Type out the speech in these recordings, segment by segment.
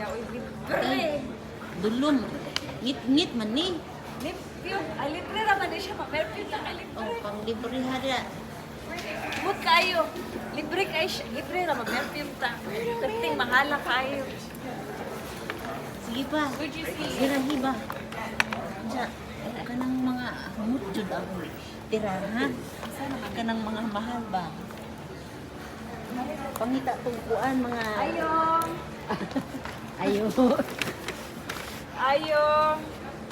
siya. Uy, libre. Dulom. Ngit-ngit man ni. Libre. Ay, libre naman din siya. Ma-perfume na ka libre. Oh, pang libre hada. Huwag kayo. Libre kayo siya. Libre naman. Perfume ta. Kating mahala kayo. Sige pa. Sirahi ba? Sa kanang mga jud ako. Tirahan. Kanang mga mahal ba? Pangita tungkuan mga Ayong. Ayo. Ayong.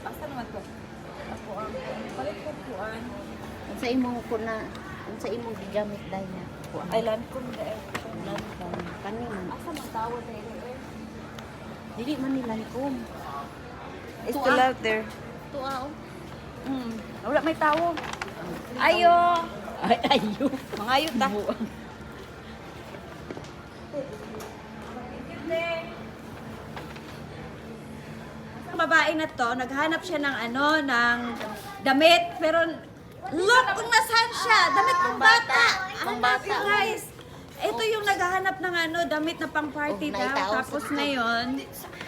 Asa naman to? Ako ang palit ko kuan. Unsa imong ko na unsa imong gigamit dai na. Ay, land ko na eh. Lampong. Kani man. Asa man tawag na yun eh? Dili man ni langkom. It's Tuwa. still out there. Tuwa oh. Hmm. Wala may tawo. Ayo. Ay ayo. Mangayot ta. Babae na to, naghanap siya ng ano, ng damit, pero look kung nasaan siya, damit pang bata. Pambata. Hanap, guys. Ito yung naghahanap ng ano, damit na pang party Oh, daw. Tapos ngayon,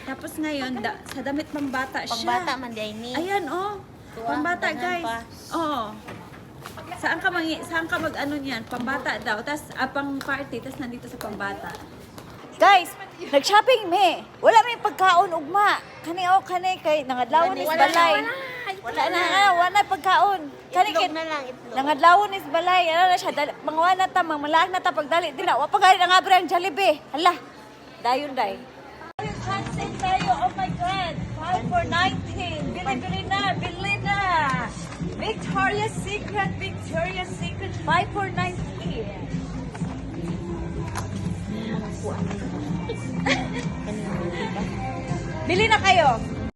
tapos ngayon, da- sa damit pang bata siya. Pangbata man dai ni. Ayan, oh. Pambata, guys. Oo. Saan ka mangi, saan ka mag ano niyan? Pambata daw. Tapos ah, pang party, tapos nandito sa pambata. Guys, nag-shopping me. Wala may pagkaon ugma. Kani o kani kay nangadlawon is Wala na, balay. wala. Na, nga, wala na pagkaon. Kani kay na lang itlog. nangadlawon is balay. Ano na siya, dali, mga wala ta, mga malaak na ta pagdali. Di na, wa pa gani nga ang Jollibee. Hala, dayon day. Hansen tayo, oh my God. 5 for 19. Bili, bili na, bili na. Victoria's Secret, Victoria's Secret, 5 for 19. Bili na kayo.